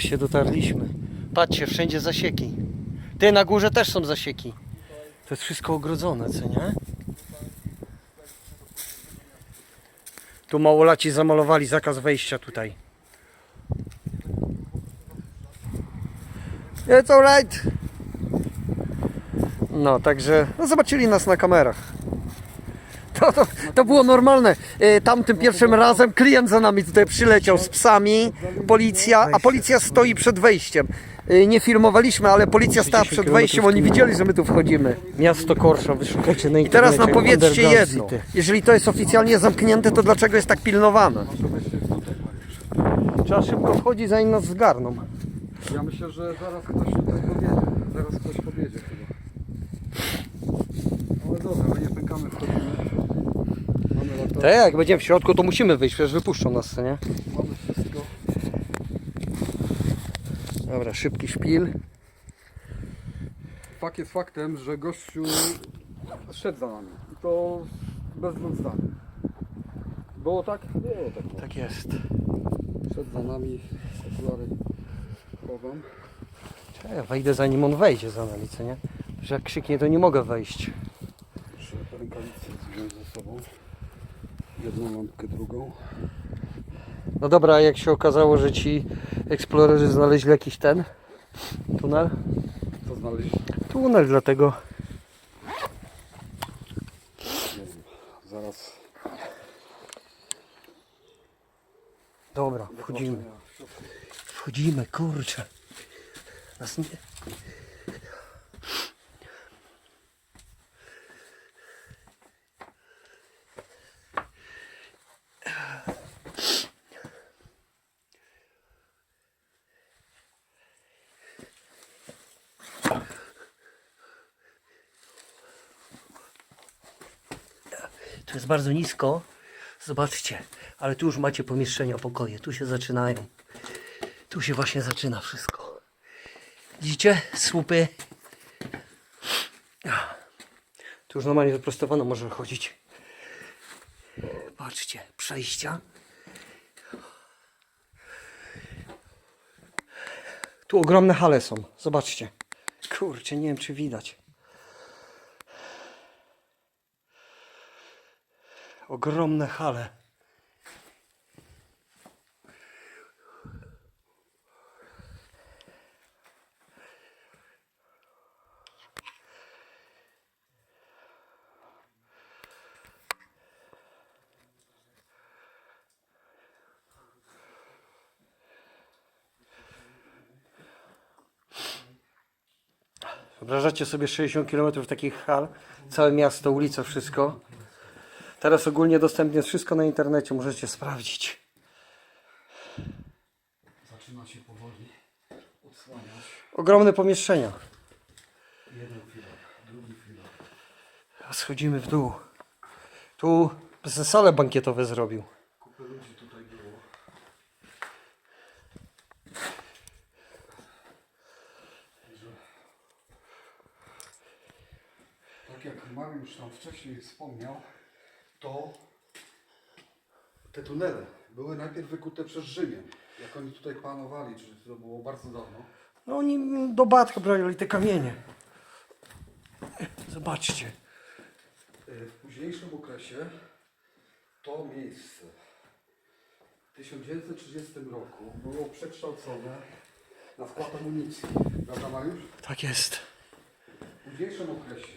Wreszcie dotarliśmy. Patrzcie, wszędzie zasieki. Ty, na górze też są zasieki. To jest wszystko ogrodzone, co nie? Tu małolaci zamalowali zakaz wejścia tutaj. It's alright. No, także no, zobaczyli nas na kamerach. To, to, to było normalne. E, Tamtym pierwszym razem klient za nami tutaj przyleciał z psami, policja, a policja stoi przed wejściem. E, Nie filmowaliśmy, ale policja stała przed wejściem, oni widzieli, że my tu wchodzimy. Miasto Korsza, wyszukajcie na I internecie. teraz nam powiedzcie Underground jedno. City. Jeżeli to jest oficjalnie zamknięte, to dlaczego jest tak pilnowane? Trzeba szybko wchodzić, zanim nas zgarną. Ja myślę, że zaraz ktoś tutaj podjedzie. Zaraz ktoś podjedzie chyba. Ale dobra, my nie pękamy, wchodzimy. Mamy lato, Tak, jak będziemy w środku, to musimy wyjść, przecież wypuszczą nas, nie? mamy wszystko. Dobra, szybki szpil. Fakt jest faktem, że gościu szedł za nami. I to bez dwóch zdań. Było tak? Było tak. no. Tak jest. Szedł za nami, okulary chowam. Czekaj, Ja wejdę zanim on wejdzie za nami, co nie? Że jak krzyknie, to nie mogę wejść. Muszę rękawice wziąć ze sobą. Jedną lampkę, drugą. No dobra, a jak się okazało, że ci eksplorerzy znaleźli jakiś ten tunel? Co znaleźć? Tunel dlatego. Nie wiem. Zaraz. Dobra, wchodzimy. Wchodzimy, kurczę. Nas nie... Tu jest bardzo nisko. Zobaczcie, ale tu już macie pomieszczenia, pokoje. Tu się zaczynają. Tu się właśnie zaczyna wszystko. Widzicie? Słupy. Tu już normalnie wyprostowano może chodzić. Patrzcie, przejścia. Tu ogromne hale są. Zobaczcie. Kurczę, nie wiem czy widać. Ogromne hale. Wyobrażacie sobie 60 km takich hal, całe miasto, ulica, wszystko. Teraz ogólnie dostępne jest wszystko na internecie, możecie sprawdzić. Zaczyna się powoli odsłaniać. Ogromne pomieszczenia. Jeden filar, drugi filar. A Schodzimy w dół. Tu ze sale bankietowe zrobił. Kupę ludzi tutaj było. Także, tak jak Mariusz tam wcześniej wspomniał, to te tunele były najpierw wykute przez Rzymian. Jak oni tutaj panowali, czyli to było bardzo dawno. No oni do Batka brali te kamienie. Zobaczcie. Y, W późniejszym okresie to miejsce w 1930 roku było przekształcone na skład amunicji. Prawda Mariusz? Tak jest. W późniejszym okresie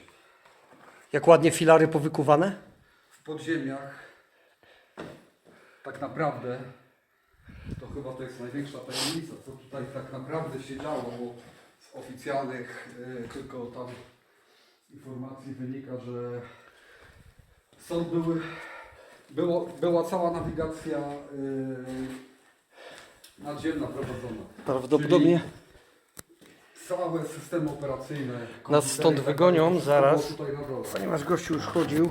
Jak ładnie filary powykuwane. W podziemiach tak naprawdę to chyba to jest największa tajemnica, co tutaj tak naprawdę się działo, bo z oficjalnych y, tylko tam informacji wynika, że są były, było, była cała nawigacja y, nadziemna prowadzona. Prawdopodobnie Całe systemy operacyjne. Nas stąd wygonią zaraz. było Tutaj na dole. Ponieważ gościu już chodził.